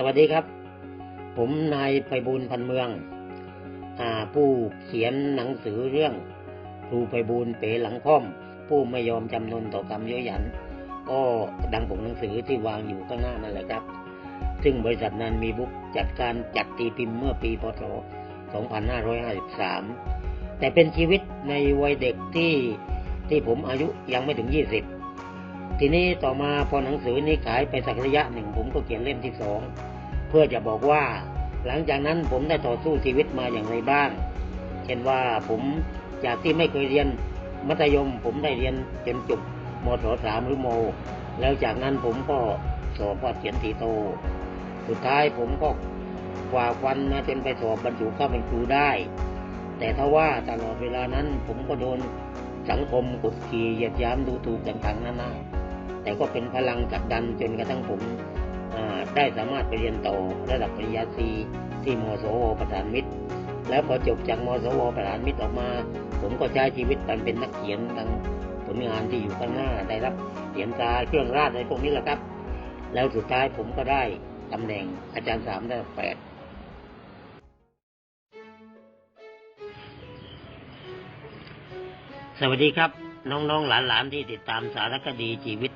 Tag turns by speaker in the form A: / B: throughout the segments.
A: สวัสดีครับ ผมนายไพบูลพันเมืองอผู้เขียนหนังสือเรื่องครูไพบูลเป๋หลังค่อม ผู้ไม่ยอมจำนนต่อกรรมเยอะหยัน ก็ดังปกหนังสือที่วางอยู่ข้างหน้านั่นแหละครับ ซึ่งบริษัทนันมีบุ๊กจัดการจัดตีพิมพ์เมื่อปีพศ 2553 แต่เป็นชีวิตในวัยเด็กที่ที่ผมอายุยังไม่ถึง 20 ทีนี้ต่อมาพอหนังสือนี้ขายไปสักระยะหนึ่ง ผมก็เขียนเล่มที่สองเพื่อจะบอกว่า หลังจากนั้นผมได้ต่อสู้ชีวิตมาอย่างไรบ้าง เช่นว่าผมจากที่ไม่เคยเรียนมัธยม ผมได้เรียนจนจบมศสามหรือโม แล้วจากนั้นผมก็สอบวัดเขียนสีโต สุดท้ายผมก็กว่าฟันมาจนไปสอบบรรจุเข้าเป็นครูได้ แต่ถ้าว่าตลอดเวลานั้นผมก็โดนสังคมกดขี่เหยียดย้ำดูถูกต่างๆนานา แต่ก็เป็นพลังจักดันจนกระทั่งผมได้สามารถไปเรียนต่อระดับปริญญาตรีที่มสวประธานมิตร แล้วพอจบจากมสวประธานมิตรออกมา ผมก็ใช้ชีวิตเป็นนักเขียนทางผลงานที่อยู่ข้างหน้าได้รับเหรียญตาเครื่องราชอะไรพวกนี้แหละครับ แล้วสุดท้ายผมก็ได้ตำแหน่งอาจารย์สามระดับแปดสวัสดีครับ น้องๆหลานๆที่ติดตามสารคดีชีวิต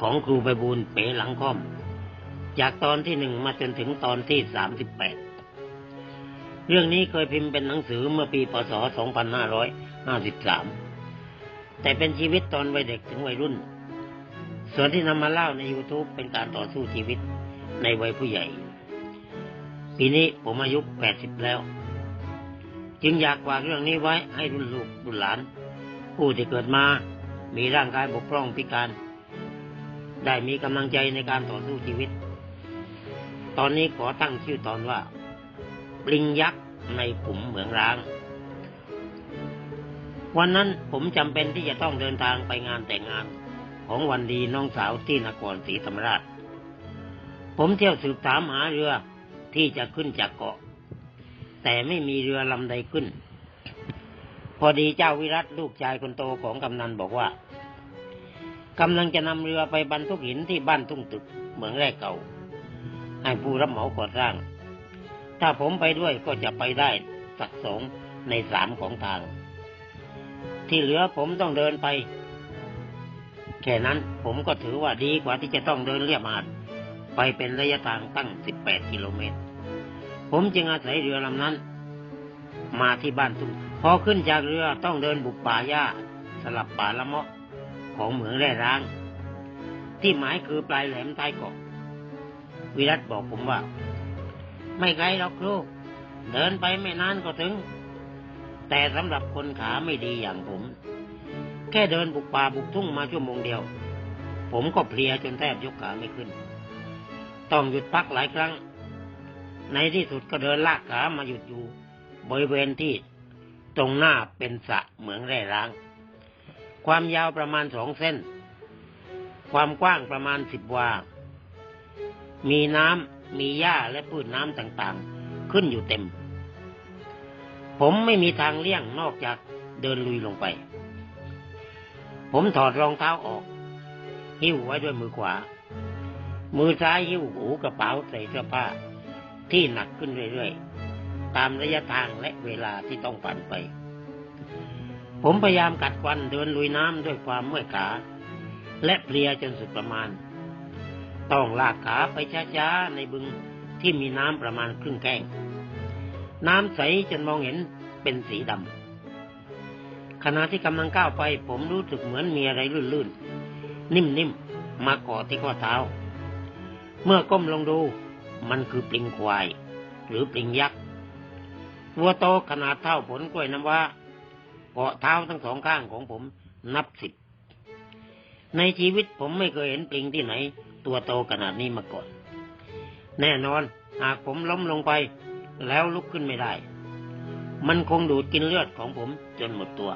A: ของครูไปบูลเป๋หลังค่อม จากตอนที่หนึ่งมาจนถึงตอนที่สามสิบแปดเรื่องนี้เคยพิมพ์เป็นหนังสือเมื่อปีพศสองพันห้าร้อยห้าสิบสามแต่เป็นชีวิตตอนวัยเด็กถึงวัยรุ่น ส่วนที่นำมาเล่าใน YouTube เป็นการต่อสู้ชีวิตในวัยผู้ใหญ่ ปีนี้ผมอายุแปดสิบแล้ว จึงอยากฝากเรื่องนี้ไว้ให้รุ่นลูกรุ่นหลาน ผู้ที่เกิดมา มีร่างกายบกพร่องพิการ ได้มีกำลังใจในการต่อสู้ชีวิต ตอนนี้ขอตั้งชื่อตอนว่า ปลิงยักษ์ในขุมเหมืองร้าง วันนั้นผมจำเป็นที่จะต้องเดินทางไปงานแต่งงาน ของวันดีน้องสาวที่นครศรีธรรมราช ผมเที่ยวสืบถามหาเรือที่จะขึ้นจากเกาะ แต่ไม่มีเรือลำใดขึ้น พอดีเจ้าวิรัตลูกชายคนโตของกำนันบอกว่า กำลังจะนำเรือไปบรรทุกหินที่บ้านทุ่งตึกเหมืองแรกเก่า ให้ผู้รับเหมาก่อสร้าง ถ้าผมไปด้วยก็จะไปได้สักสองในสามของทาง ที่เหลือผมต้องเดินไป แค่นั้นผมก็ถือว่าดีกว่าที่จะต้องเดินเรียบหาดไปเป็นระยะทางตั้งสิบแปดกิโลเมตร ผมจึงอาศัยเรือลำนั้น มาที่บ้านทุ่งพอขึ้นจากเรือต้องเดินบุกป่าหญ้า สลับป่าละเมาะ ของเหมืองแร่ร้าง ที่หมายคือปลายแหลมใต้เกาะวิรัตบอกผมว่า ไม่ไกลหรอกครูเดินไปไม่นานก็ถึง แต่สำหรับคนขาไม่ดีอย่างผม แค่เดินบุกป่าบุกทุ่งมาชั่วโมงเดียว ผมก็เพลียจนแทบยกขาไม่ขึ้น ต้องหยุดพักหลายครั้ง ในที่สุดก็เดินลากขามาหยุดอยู่ บริเวณที่ตรงหน้าเป็นสะเหมืองแร่ร้าง ความยาวประมาณสองเส้น ความกว้างประมาณสิบวา มีน้ำ มีหญ้าและพืชน้ำต่างๆ ขึ้นอยู่เต็ม ผมไม่มีทางเลี่ยงนอกจากเดินลุยลงไป ผมถอดรองเท้าออก หิ้วไว้ด้วยมือขวา มือซ้ายหิ้วหูกระเป๋าใส่เสื้อผ้า ที่หนักขึ้นเรื่อยๆ ตามระยะทางและเวลาที่ต้องผ่านไป ผมพยายามกัดควันเดินลุยน้ำด้วยความเมื่อยขา และเพลียจนสุดประมาณ ต้องลากขาไปช้าๆในบึงที่มีน้ำประมาณครึ่งแก้ง น้ำใสจนมองเห็นเป็นสีดำขณะที่กำลังก้าวไป ผมรู้สึกเหมือนมีอะไรลื่นๆ นิ่มๆ มาเกาะที่ข้อเท้า เมื่อก้มลงดูมันคือปลิงควาย หรือปลิงยักษ์วัวโตขนาดเท่าผลกล้วยน้ำว้า เกาะเท้าทั้งสองข้างของผมนับสิบ ในชีวิตผมไม่เคยเห็นปลิงที่ไหน ตัวโตขนาดนี้มาก่อน แน่นอน หากผมล้มลงไป แล้วลุกขึ้นไม่ได้ มันคงดูดกินเลือดของผมจนหมดตัว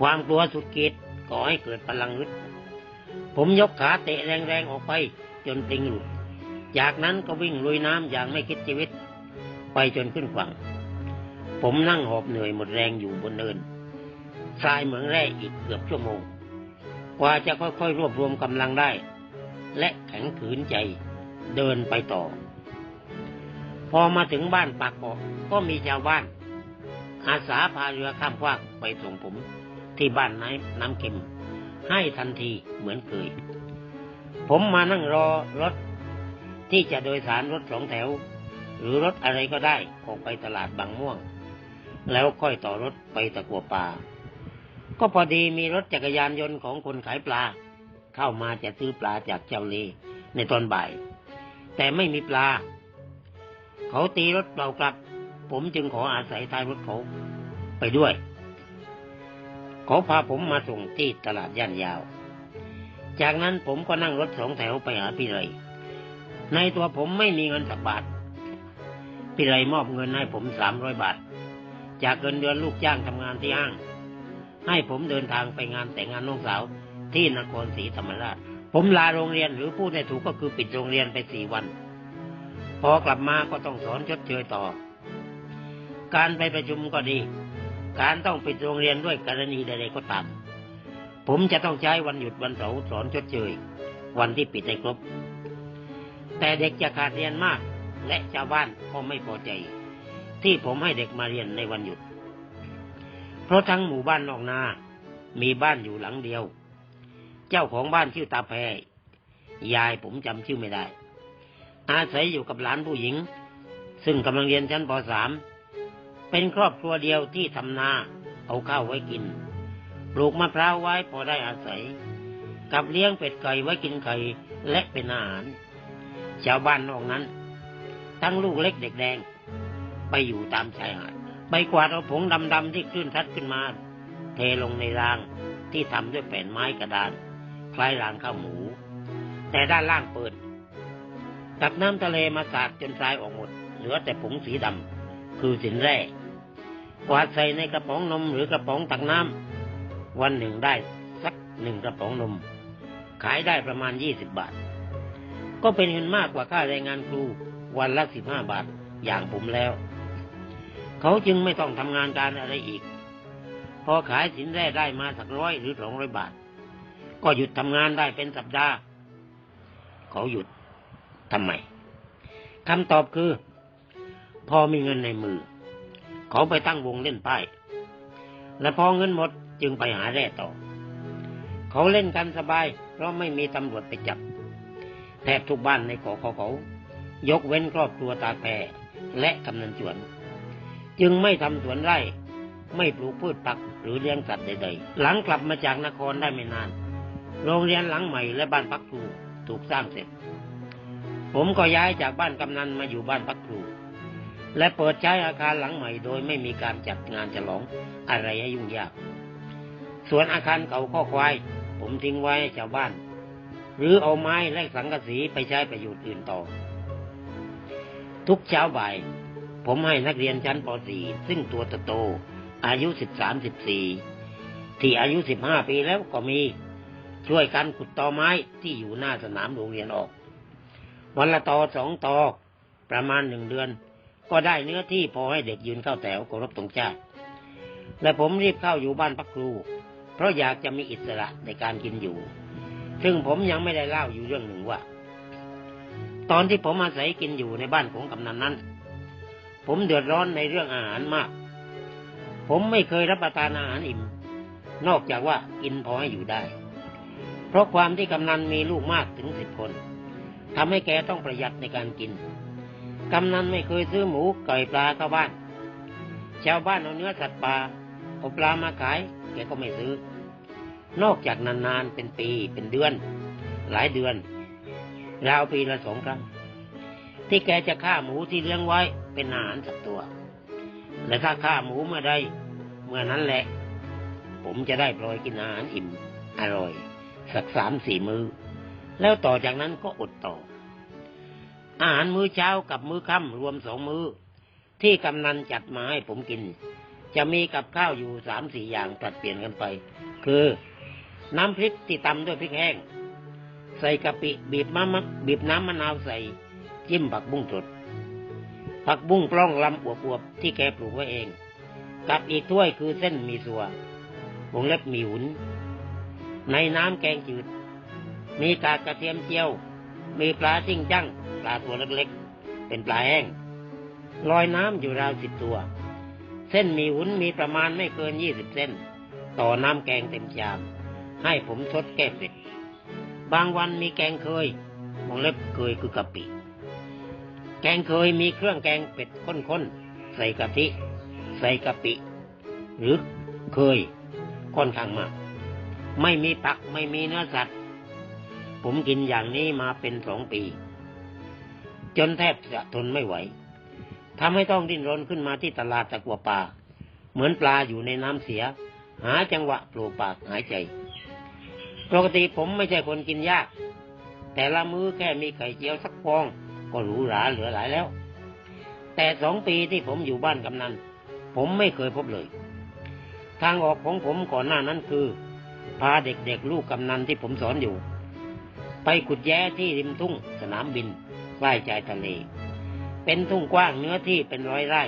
A: ความกลัวสุดขีดก่อให้เกิดพลังฮึดผมยกขาเตะแรงๆออกไป จนปลิงหลุด จากนั้นก็วิ่งลุยน้ำอย่างไม่คิดชีวิต ไปจนขึ้นฝั่ง ผมนั่งหอบเหนื่อยหมดแรงอยู่บนเนินทรายเหมืองแร่อีกเกือบชั่วโมง กว่าจะค่อยๆรวบรวมกำลังได้ และแข็งขืนใจเดินไปต่อ พอมาถึงบ้านปากเกาะก็มีชาวบ้าน อาสาพาเรือข้ามฟากไปส่งผมที่บ้านน้ำน้ำเค็ม ให้ทันทีเหมือนเคย ผมมานั่งรอรถที่จะโดยสารรถสองแถว หรือรถอะไรก็ได้ออกไปตลาดบางม่วง แล้วค่อยต่อรถไปตะกัวป่า ก็พอดีมีรถจักรยานยนต์ของคนขายปลา เข้ามาจะซื้อปลาจากเจ้าเลในตอนบ่าย แต่ไม่มีปลา เขาตีรถเปล่ากลับ ผมจึงขออาศัยท้ายรถเขาไปด้วย เขาพาผมมาส่งที่ตลาดย่านยาว จากนั้นผมก็นั่งรถสองแถวไปหาพี่ไรในตัวผมไม่มีเงินสักบาทพี่ไรมอบเงินให้ผมสามร้อยบาท จากเงินเดือนลูกจ้างทำงานที่ห้าง ให้ผมเดินทางไปงานแต่งงานน้องสาวที่นครศรีธรรมราช ผมลาโรงเรียนหรือพูดให้ถูกก็คือปิดโรงเรียนไปสี่วัน พอกลับมาก็ต้องสอนชดเชยต่อ การไปประชุมก็ดี การต้องปิดโรงเรียนด้วยกรณีใดๆก็ตามผมจะต้องใช้วันหยุดวันเสาร์สอนชดเชย วันที่ปิดให้ครบ แต่เด็กจะขาดเรียนมาก และชาวบ้านก็ไม่พอใจ ที่ผมให้เด็กมาเรียนในวันหยุด เพราะทั้งหมู่บ้านนอกนา มีบ้านอยู่หลังเดียว เจ้าของบ้านชื่อตาแพรยายผมจำชื่อไม่ได้ อาศัยอยู่กับหลานผู้หญิง ซึ่งกำลังเรียนชั้นป .3 เป็นครอบครัวเดียวที่ทำนาเอาข้าวไว้กิน ปลูกมะพร้าวไว้พอได้อาศัย กับเลี้ยงเป็ดไก่ไว้กินไข่และเป็นอาหาร ชาวบ้านนอกนั้น ทั้งลูกเล็กเด็กแดง ไปอยู่ตามชายหาดไปกวาดเอาผงดำๆที่คลื่นทัดขึ้นมา เทลงในรางที่ทำด้วยแผ่นไม้กระดาน คล้ายรางข้าวหมู แต่ด้านล่างเปิดตักน้ำทะเลมาสาดจนทรายออกหมด เหลือแต่ผงสีดำคือสินแร่กวาดใส่ในกระป๋องนมหรือกระป๋องตักน้ำวันหนึ่งได้สักหนึ่งกระป๋องนม ขายได้ประมาณยี่สิบบาท ก็เป็นเงินมากกว่าค่าแรงงานครูวันละสิบห้าบาทอย่างผมแล้ว เขาจึงไม่ต้องทำงานการอะไรอีก พอขายสินแร่ได้มาสักร้อยหรือสองร้อยบาท ก็หยุดทำงานได้เป็นสัปดาห์ เขาหยุดทำไมคำตอบคือ พอมีเงินในมือ เขาไปตั้งวงเล่นไพ่และพอเงินหมดจึงไปหาแร่ต่อ เขาเล่นกันสบาย เพราะไม่มีตำรวจไปจับ แทบทุกบ้านในเกาะเขาเขา ยกเว้นครอบครัวตาแพรและกำนันจวน จึงไม่ทำสวนไร่ ไม่ปลูกพืชผักหรือเลี้ยงสัตว์ใดๆ หลังกลับมาจากนครได้ไม่นาน โรงเรียนหลังใหม่และบ้านพักครูถูกสร้างเสร็จ ผมก็ย้ายจากบ้านกำนันมาอยู่บ้านพักครู และเปิดใช้อาคารหลังใหม่โดยไม่มีการจัดงานฉลองอะไรให้ยุ่งยาก ส่วนอาคารเก่าข้อควาย ผมทิ้งไว้ให้ชาวบ้าน หรือเอาไม้และสังกะสีไปใช้ประโยชน์อื่นต่อ ทุกเช้าบ่าย ผมให้นักเรียนชั้นป .4 ซึ่งตัวโตอายุ 13-14 ที่อายุ 15 ปีแล้วก็มีช่วยกันขุดตอไม้ที่อยู่หน้าสนามโรงเรียนออก วันละตอสองตอประมาณหนึ่งเดือน ก็ได้เนื้อที่พอให้เด็กยืนเข้าแถวเคารพตรงชาติ และผมรีบเข้าอยู่บ้านพักครู เพราะอยากจะมีอิสระในการกินอยู่ ซึ่งผมยังไม่ได้เล่าอยู่เรื่องหนึ่งว่า ตอนที่ผมอาศัยกินอยู่ในบ้านของกำนันนั้น ผมเดือดร้อนในเรื่องอาหารมาก ผมไม่เคยรับประทานอาหารอิ่ม นอกจากว่ากินพอให้อยู่ได้ เพราะความที่กำนันมีลูกมากถึงสิบคนทำให้แกต้องประหยัดในการกิน กำนันไม่เคยซื้อหมูไก่ปลาเข้าบ้าน ชาวบ้านเอาเนื้อสัตว์ป่าเอาปลามาขาย แกก็ไม่ซื้อ นอกจากนานๆเป็นปีเป็นเดือน หลายเดือน ราวปีละสองครั้ง ที่แกจะฆ่าหมูที่เลี้ยงไว้ เป็นอาหารสักตัว และถ้าฆ่าหมูเมื่อใดเมื่อนั้นแหละ ผมจะได้ปลอยกินอาหารอิ่มอร่อย สักสามสี่มือ้อแล้วต่อจากนั้นก็อดต่อ อาหารมื้อเช้ากับมื้อค่ำรวมสองมื้อ ที่กำนันจัดมาให้ผมกิน จะมีกับข้าวอยู่สามสี่อย่างผลัดเปลี่ยนกันไป คือน้ำพริกที่ตำด้วยพริกแห้ง ใส่กะปิบีบมะมะบีบน้ำมะนาวใส่ จิ้มผักบุ้งสด ผักบุ้งปล้องลำอวบๆที่แกปลูกไว้เอง กับอีกถ้วยคือเส้นมีสัววงเล็บมีหุน ในน้ำแกงจืด มีกากกระเทียมเจียว มีปลาจิ้งจั้งปลาตัวเล็กๆ เป็นปลาแห้ง ลอยน้ำอยู่ราวสิบตัว เส้นมีหุนมีประมาณไม่เกินยี่สิบเส้น ต่อน้ำแกงเต็มจาม ให้ผมชดแก้เผ็ดบางวันมีแกงเคยวงเล็บเคยคือกะปิ แกงเคยมีเครื่องแกงเป็ดข้นๆ ใส่กะทิ ใส่กะปิ หรือเคยค่อนข้างมาก ไม่มีผักไม่มีเนื้อสัตว์ ผมกินอย่างนี้มาเป็นสองปี จนแทบจะทนไม่ไหวทำให้ต้องดิ้นรนขึ้นมาที่ตลาดตะกัวป่า เหมือนปลาอยู่ในน้ำเสีย หาจังหวะโผล่ปากหายใจปกติผมไม่ใช่คนกินยาก แต่ละมื้อแค่มีไข่เจียวสักฟอง ก็หรูหราเหลือหลายแล้ว แต่สองปีที่ผมอยู่บ้านกำนัน ผมไม่เคยพบเลย ทางออกของผมก่อนหน้านั้นคือ พาเด็กๆลูกกำนันที่ผมสอนอยู่ ไปขุดแย้ที่ริมทุ่งสนามบินใกล้ใจทะเล เป็นทุ่งกว้างเนื้อที่เป็นร้อยไร่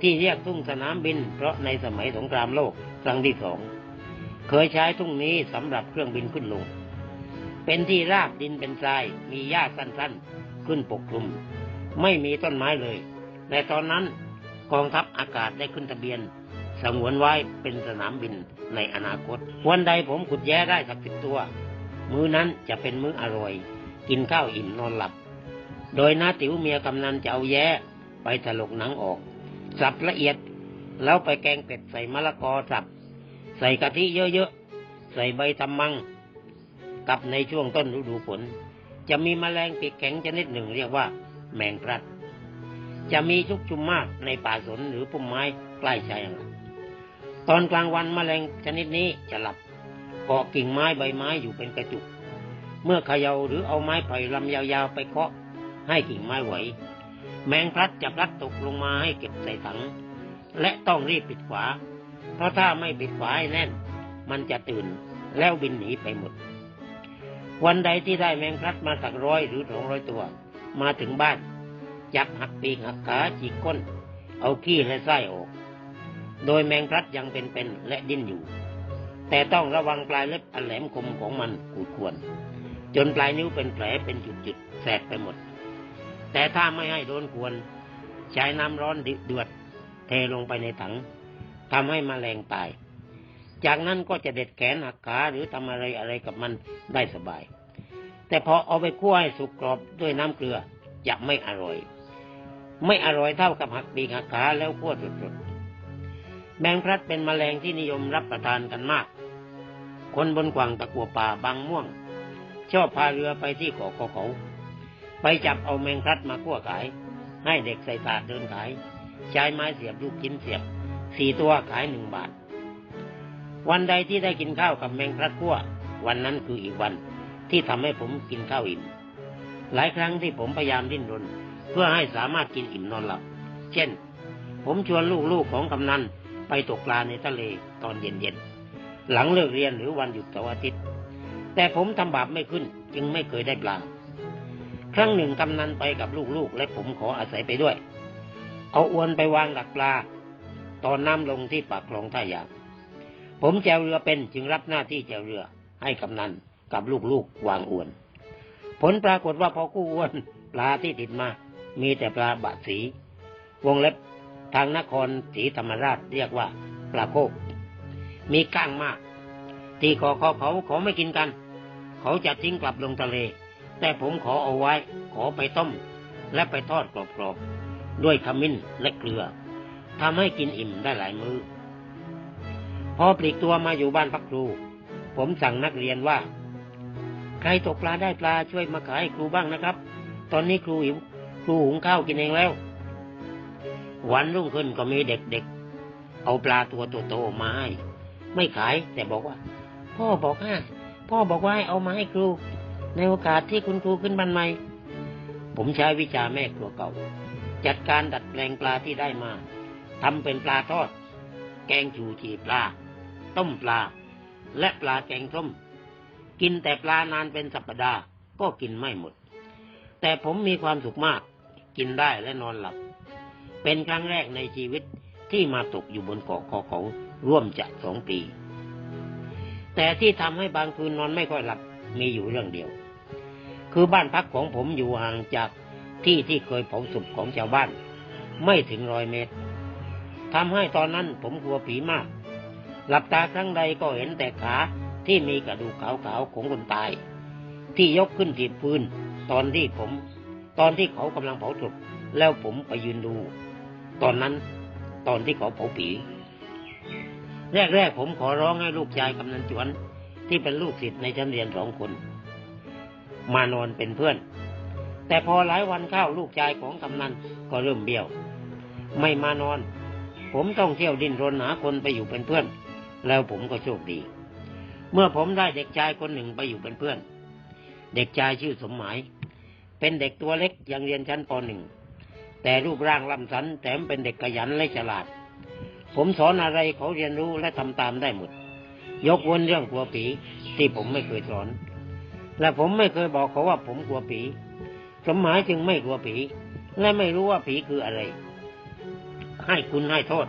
A: ที่เรียกทุ่งสนามบิน เพราะในสมัยสงครามโลกครั้งที่สองเคยใช้ทุ่งนี้สำหรับเครื่องบินขึ้นลง เป็นที่ราบดินเป็นทราย มีหญ้าสั้นๆ ขึ้นปกคลุม ไม่มีต้นไม้เลยแต่ตอนนั้นกองทัพอากาศได้ขึ้นทะเบียนสงวนไว้เป็นสนามบินในอนาคต วันใดผมขุดแย้ได้สักสิบตัว มื้อนั้นจะเป็นมื้ออร่อย กินข้าวอิ่มนอนหลับ โดยน้าติ๋วเมียกำนันจะเอาแย้ไปถลกหนังออก สับละเอียด แล้วไปแกงเป็ดใส่มะละกอสับ ใส่กะทิเยอะๆ ใส่ใบตำมัง กับในช่วงต้นฤดูฝน จะมีแมลงปีกแข็งชนิดหนึ่งเรียกว่า แมงพลัด จะมีชุกชุมมากในป่าสนหรือพุ่มไม้ใกล้ชายหาดตอนกลางวันแมลงชนิดนี้จะหลับเกาะกิ่งไม้ใบไม้อยู่เป็นกระจุก เมื่อเขย่าหรือเอาไม้ไผ่ลำยาวๆไปเคาะให้กิ่งไม้ไหว แมงพลัดจะพลัดตกลงมาให้เก็บใส่ถัง และต้องรีบปิดฝาเพราะถ้าไม่ปิดฝาให้แน่น มันจะตื่นแล้วบินหนีไปหมด วันใดที่ได้แมงพลัดมาสักร้อยหรือสองร้อยตัว มาถึงบ้านจับหักปีกหักขาจีกก้น เอาขี้และไส้ออก โดยแมงพลัดยังเป็นๆและดิ้นอยู่ แต่ต้องระวังปลายเล็บอันแหลมคมของมันขูดข่วน จนปลายนิ้วเป็นแผลเป็นจุดๆแสบไปหมด แต่ถ้าไม่ให้โดนข่วนใช้น้ำร้อนเดือดเทลงไปในถังทำให้มแมลงตาย จากนั้นก็จะเด็ดแขนหักขาหรือทำอะไรอะไรกับมันได้สบาย แต่พอเอาไปคั่วให้สุกกรอบด้วยน้ำเกลือจะไม่อร่อย ไม่อร่อยเท่ากับหักปีกหักขาแล้วคั่วสดๆแมงพลัดเป็นมแมลงที่นิยมรับประทานกันมาก คนบนกวางตะกัวป่าบางม่วง ชอบพาเรือไปที่เกาะเขา ไปจับเอาแมงพลัดมาคั่วขาย ให้เด็กใส่ถาดเดินขาย ใช้ไม้เสียบลูกชิ้นเสียบสี่ตัวขายหนึ่งบาท วันใดที่ได้กินข้าวกับแมงพลัดคั่ววันนั้นคืออีกวันที่ทำให้ผมกินข้าวอิ่ม หลายครั้งที่ผมพยายามดิ้นรน เพื่อให้สามารถกินอิ่มนอนหลับ เช่น ผมชวนลูกๆของกำนันไปตกปลาในทะเลตอนเย็นๆ หลังเลิกเรียนหรือวันหยุดเสาร์อาทิตย์ แต่ผมทำบาปไม่ขึ้นจึงไม่เคยได้ปลา ครั้งหนึ่งกำนันไปกับลูกๆ และผมขออาศัยไปด้วย เอาอวนไปวางดักปลา ตอนน้ำลงที่ปากคลองท่ายาง ผมแจวเรือเป็นจึงรับหน้าที่แจวเรือ ให้กำนันกับลูกๆวางอวน ผลปรากฏว่าพอกู้อวนปลาที่ติดมา มีแต่ปลาบะสี วงเล็บทางนครศรีธรรมราชเรียกว่าปลาโคก มีก้างมาก ที่ขอเขาเขาเขาไม่กินกัน เขาจะทิ้งกลับลงทะเล แต่ผมขอเอาไว้ขอไปต้ม และไปทอดกรอบๆด้วยขมิ้นและเกลือทำให้กินอิ่มได้หลายมือ้อ พอปลีกตัวมาอยู่บ้านพักครู ผมสั่งนักเรียนว่า ใครตกปลาได้ปลาช่วยมาขายให้ครูบ้างนะครับ ตอนนี้ครูหิวครูหุงข้าวกินเองแล้ว วันรุ่งขึ้นก็มีเด็กๆ เอาปลาตัวโตๆมาให้ ไม่ขายแต่บอกว่า พ่อบอกให้พ่อบอกว่าให้เอามาให้ครู ในโอกาสที่คุณครูขึ้นบ้านใหม่ ผมใช้วิชาแม่ครัวเก่า จัดการดัดแปลงปลาที่ได้มาทำเป็นปลาทอด แกงชูชีปลา ต้มปลา และปลาแกงส้ม กินแต่ปลานานเป็นสัปดาห์ก็กินไม่หมด แต่ผมมีความสุขมาก กินได้และนอนหลับ เป็นครั้งแรกในชีวิตที่มาตกอยู่บนเกาะคอเขาร่วมจะสองปี แต่ที่ทำให้บางคืนนอนไม่ค่อยหลับมีอยู่เรื่องเดียว คือบ้านพักของผมอยู่ห่างจากที่ที่เคยเผาศพของชาวบ้าน ไม่ถึงร้อยเมตรทำให้ตอนนั้นผมกลัวผีมาก หลับตาครั้งใดก็เห็นแต่ขาที่มีกระดูกขาวๆของคนตาย ที่ยกขึ้นถีบพื้นตอนที่ผม ตอนที่เขากำลังเผาศพแล้วผมไปยืนดู ตอนนั้นตอนที่เขาเผาผี แรกๆผมขอร้องให้ลูกชายกำนันจวน ที่เป็นลูกศิษย์ในชั้นเรียนสองคน มานอนเป็นเพื่อน แต่พอหลายวันเข้าลูกชายของกำนันก็เริ่มเบี้ยว ไม่มานอน ผมต้องเที่ยวดิ้นรนหาคนไปอยู่เป็นเพื่อน แล้วผมก็โชคดี เมื่อผมได้เด็กชายคนหนึ่งไปอยู่เป็นเพื่อน เด็กชายชื่อสมหมาย เป็นเด็กตัวเล็กยังเรียนชั้นปหนึ่งแต่รูปร่างลำสันแถมเป็นเด็กขยันและฉลาด ผมสอนอะไรเขาเรียนรู้และทำตามได้หมด ยกเว้นเรื่องกลัวผีที่ผมไม่เคยสอน และผมไม่เคยบอกเขาว่าผมกลัวผี สมหมายจึงไม่กลัวผี และไม่รู้ว่าผีคืออะไร ให้คุณให้โทษ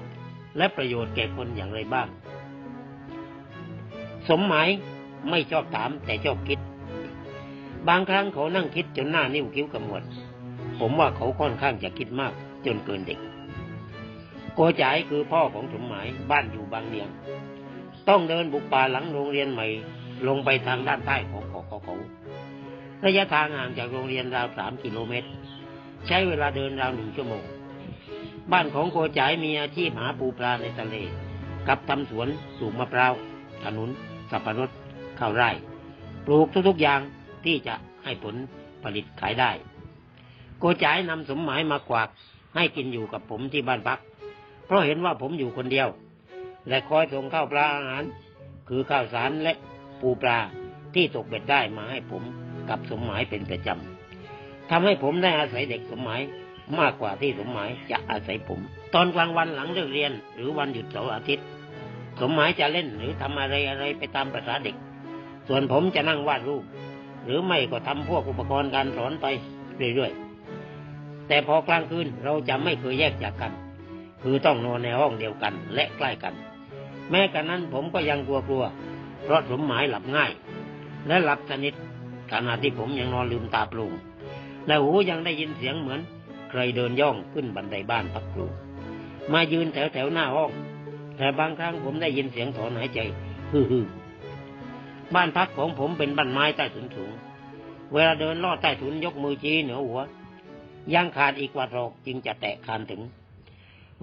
A: และประโยชน์แก่คนอย่างไรบ้าง สมหมายไม่ชอบถามแต่ชอบคิด บางครั้งเขานั่งคิดจนหน้านิ้วคิ้วกระมวด ผมว่าเขาค่อนข้างจะคิดมากจนเกินเด็ก โกจ่ายคือพ่อของสมหมายบ้านอยู่บางเนียง ต้องเดินบุกป่าหลังโรงเรียนใหม่ ลงไปทางด้านใต้ของขอเขาระยะทางห่างจากโรงเรียนราวสามกิโลเมตร ใช้เวลาเดินราวหนึ่งชั่วโมง บ้านของโกจ่ายมีอาชีพหาปูปลาในทะเล กับทำสวนปลูกมะพร้าวขนุน สับปะรดข้าวไร่ ปลูกทุกๆอย่างที่จะให้ผลผลิตขายได้ โกจ่ายนำสมหมายมากวากให้กินอยู่กับผมที่บ้านพัก เพราะเห็นว่าผมอยู่คนเดียว และคอยส่งข้าวปลาอาหาร คือข้าวสารและปูปลาที่ตกเบ็ดได้มาให้ผมกับสมหมายเป็นประจำทำให้ผมได้อาศัยเด็กสมหมายมากกว่าที่สมหมายจะอาศัยผม ตอนกลางวันหลังเลิกเรียน หรือวันหยุดเสาร์อาทิตย์ สมหมายจะเล่นหรือทำอะไรอะไรไปตามประษาเด็ก ส่วนผมจะนั่งวาดรูป หรือไม่ก็ทำพวกอุปกรณ์การสอนไปเรื่อยๆ แต่พอกลางคืนเราจะไม่เคยแยกจากกัน คือต้องนอนในห้องเดียวกันและใกล้กัน แม้กระนั้นผมก็ยังกลัวๆเพราะสมหมายหลับง่าย และหลับสนิทขณะที่ผมยังนอนลืมตาปลุงและหูยังได้ยินเสียงเหมือน ใครเดินย่องขึ้นบันไดบ้านพักครูมายืนแถวแถวๆหน้าห้อง แต่บางครั้งผมได้ยินเสียงถอนหายใจฮือๆบ้านพักของผมเป็นบ้านไม้ใต้ถุนสูง เวลาเดินลอดใต้ถุนยกมือชี้เหนือหัวยังขาดอีกกว่าศอกจึงจะแตะคานถึง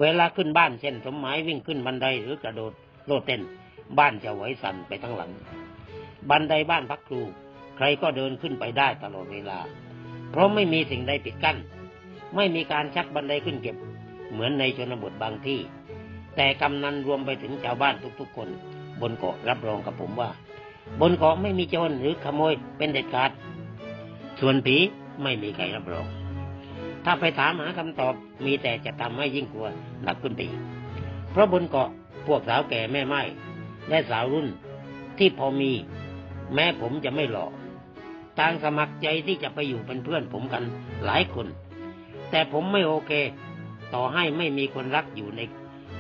A: เวลาขึ้นบ้านเช่นสมหมายวิ่งขึ้นบันไดหรือกระโดดโลดเต้น บ้านจะไหวสั่นไปทั้งหลัง บันไดบ้านพักครู ใครก็เดินขึ้นไปได้ตลอดเวลา เพราะไม่มีสิ่งใดปิดกั้น ไม่มีการชักบันไดขึ้นเก็บ เหมือนในชนบทบางที่ แต่กำนันรวมไปถึงชาวบ้านทุกๆคน บนเกาะรับรองกับผมว่า บนเกาะไม่มีโจรหรือขโมยเป็นเด็ดขาด ส่วนผีไม่มีใครรับรอง ถ้าไปถามหาคำตอบมีแต่จะทำให้ยิ่งกลัวหนักขึ้นไปอีกเพราะบนเกาะพวกสาวแก่แม่ไม้และสาวรุ่นที่พอมี แม้ผมจะไม่หล่อต่างสมัครใจที่จะไปอยู่เป็นเพื่อนผมกันหลายคน แต่ผมไม่โอเค ต่อให้ไม่มีคนรักอยู่ใน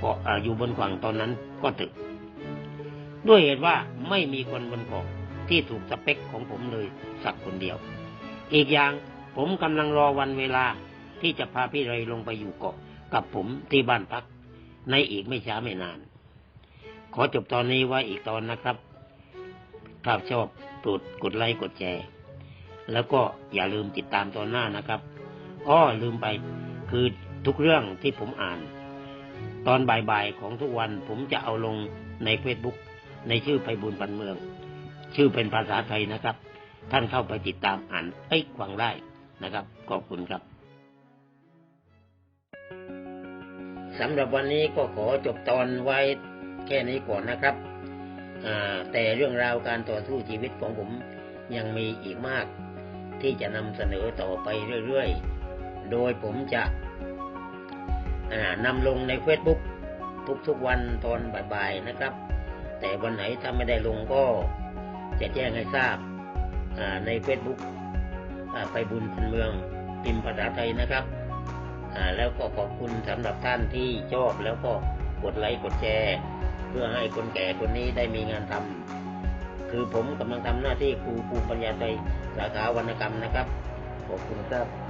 A: กาะอยู่บนฝั่งตอนนั้นก็ถึกด้วยเหตุว่าไม่มีคนบนเกาะที่ถูกสเปคของผมเลยสักคนเดียว อีกอย่างผมกำลังรอวันเวลาที่จะพาพี่เรลงไปอยู่เกาะกับผมที่บ้านพัก ในอีกไม่ช้าไม่นาน ขอจบตอนนี้ไว้อีกตอนนะครับ ถ้าชอบโปรดกดไลค์กดแชร์ แล้วก็อย่าลืมติดตามตอนหน้านะครับอ้อลืมไปคือทุกเรื่องที่ผมอ่าน ตอนบ่ายๆของทุกวันผมจะเอาลงในเฟซบุ๊กในชื่อไพบุญปันเมือง ชื่อเป็นภาษาไทยนะครับ ท่านเข้าไปติดตามอ่านเอ้ฟังได้นะครับ ขอบคุณครับสำหรับวันนี้ก็ขอจบตอนไว้แค่นี้ก่อนนะครับ แต่เรื่องราวการต่อสู้ชีวิตของผมยังมีอีกมาก ที่จะนำเสนอต่อไปเรื่อยๆ โดยผมจะ นำลงใน Facebook ทุกๆวันตอนบ่ายๆนะครับ แต่วันไหนถ้าไม่ได้ลงก็จะแจ้งให้ทราบใน Facebook ไปบุญพันเมืองพิมพ์ภาษาไทยนะครับ แล้วก็ขอบคุณสำหรับท่านที่ชอบแล้วก็กดไลค์กดแชร์ เพื่อให้คนแก่คนนี้ได้มีงานทำคือผมกำลังทำหน้าที่ครูภูมิปัญญาไทยสาขาวรรณกรรมนะครับ ขอบคุณครับ